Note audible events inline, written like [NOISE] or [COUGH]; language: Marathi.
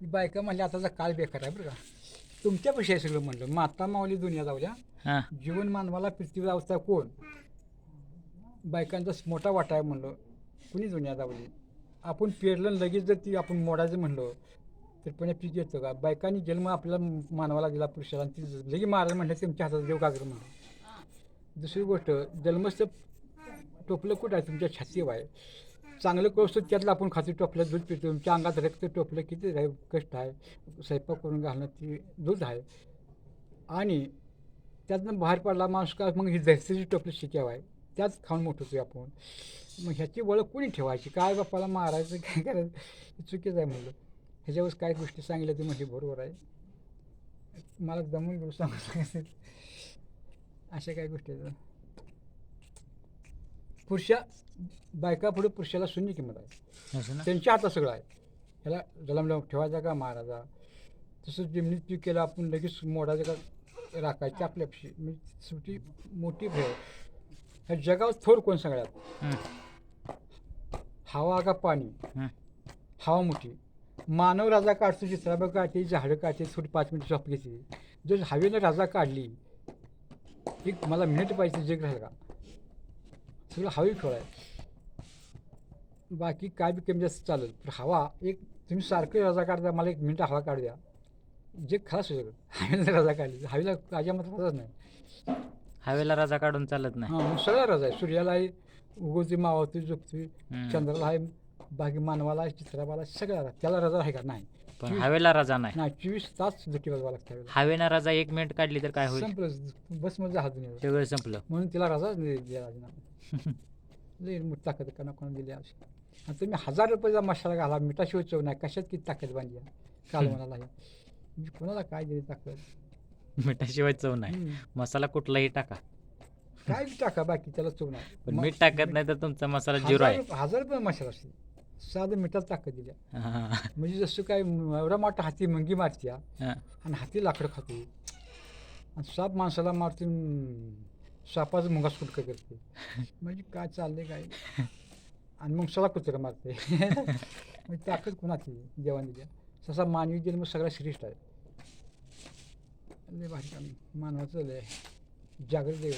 बायका म्हणल्या आताचा काळ बेकार आहे बरं का. तुमच्यापेक्षा आहे सगळं म्हणलं. माता माऊली दुनिया जाऊया हां. जीवन मानवाला पृथ्वीवर अवस्था कोण? बायकांचा मोठा वाटा आहे म्हणलं. कुणी दुनिया दावली आपण पेरलं आणि लगेच जर ती आपण मोडायचं म्हणलं तर पुण्या पीक येतं का? बायकांनी जन्म आपल्याला मानवाला दिला पुरुषाला आणि ती लगे मारायला म्हणलं तुमच्या हातात देव गागर म्हणलं दुसरी गोष्ट जन्मस्थ टोपलं कुठं आहे? तुमच्या छातीवर आहे. चांगलं कळसं त्यातलं आपण खातो. टोपलं दूध पितो. तुमच्या अंगात रक्त टोपलं किती आहे? कष्ट आहे. स्वयंपाक करून घालणं ती दूध आहे. आणि त्यातनं बाहेर पडला माणूस का? मग ही जैसेची टोपली शिक्याव आहे. त्याच खाऊन मोठं होतो आपण. मग ह्याची ओळख कोणी ठेवायची? काय बापाला मारायचं? [LAUGHS] काय करायचं? हे चुकीचं आहे म्हणलं. ह्याच्यावर काय गोष्टी सांगितल्या ती म्हणजे बरोबर आहे. मला जमून सांगू सांगायचं अशा काही गोष्टी आहेत. पुरुषा बायका पुढे पुरुषाला शून्य किंमत आहे. त्यांच्या हातात सगळं आहे. ह्याला जलमला ठेवायचा का? मारायचा? तसं जमिनीत पीक केलं आपण लगेच मोडायचं का? राखायचं आपल्यापाशी म्हणजे शेवटी मोठी भेळ ह्या जगावर थोर कोण सगळ्यात? हवा का पाणी. हवा मोठी. मानव राजा काढतो चित्राबा काढते झाडं काढते थोडी पाच मिनिटं झोप घेते. जर हवेनं राजा काढली एक मला मिनिट पाहिजे जग राहिलं का? सगळं हवी खेळ आहे. बाकी काय बी कमी जास्त चालेल पण हवा एक तुम्ही सारखं रजा काढता मला एक मिनिट हवा काढू द्या. जे खलास होईल हवेला रजा काढली. हवेला अजामत रजाच नाही. हवेला राजा काढून चालत नाही. हां मग सगळं रजा आहे. सूर्याला आहे उगवती मावळती झोपती. चंद्राला आहे बाकी मानवाला आहे चित्राबाला सगळ्याला त्याला रजा आहे का? नाही. पण हवेला राजा नाही. नाही चोवीस तास दुटी वाजवा लागते हवेला. हवेना राजा एक मिनिट काढली तर काय होईल? संपलं बसमध्ये हात दुनिया सगळं संपलं. म्हणून तिला रजा दिला राजीनामा. [LAUGHS] लई मोठी ताकद कोणा कोणा दिली अशी आणि तुम्ही हजार रुपयाचा मसाला घाला मिठाशिवाय चव नाही कशात किती ताकद बांधली आहे? कालवणाला ही. म्हणजे कोणाला काय दिली ताकद? मिठाशिवाय चव नाही. हम्म. मसाला कुठलाही टाका. काय बी टाका बाकी त्याला चव नाही. पण मीठ टाकत नाही तर तुमचा मसाला झिरो आहे. हजार हजार रुपये मसाला असते साधं मिठात ताकद दिल्या म्हणजे जसं काय एवढा मोठा हाती मंगी मारते हां. आणि हाती लाकडं खातो. आणि साप माणसाला मारते सापाचं मुंगा सुटकं करते. म्हणजे काय चाललंय काय? आणि मग सगळा कुत्रं मारते. म्हणजे ताकद कुणाची? देवाने दिल्या तसा मानवी जन्म सगळा श्रेष्ठ आहे. लय भारी मानवाचं लय. जागृत देव.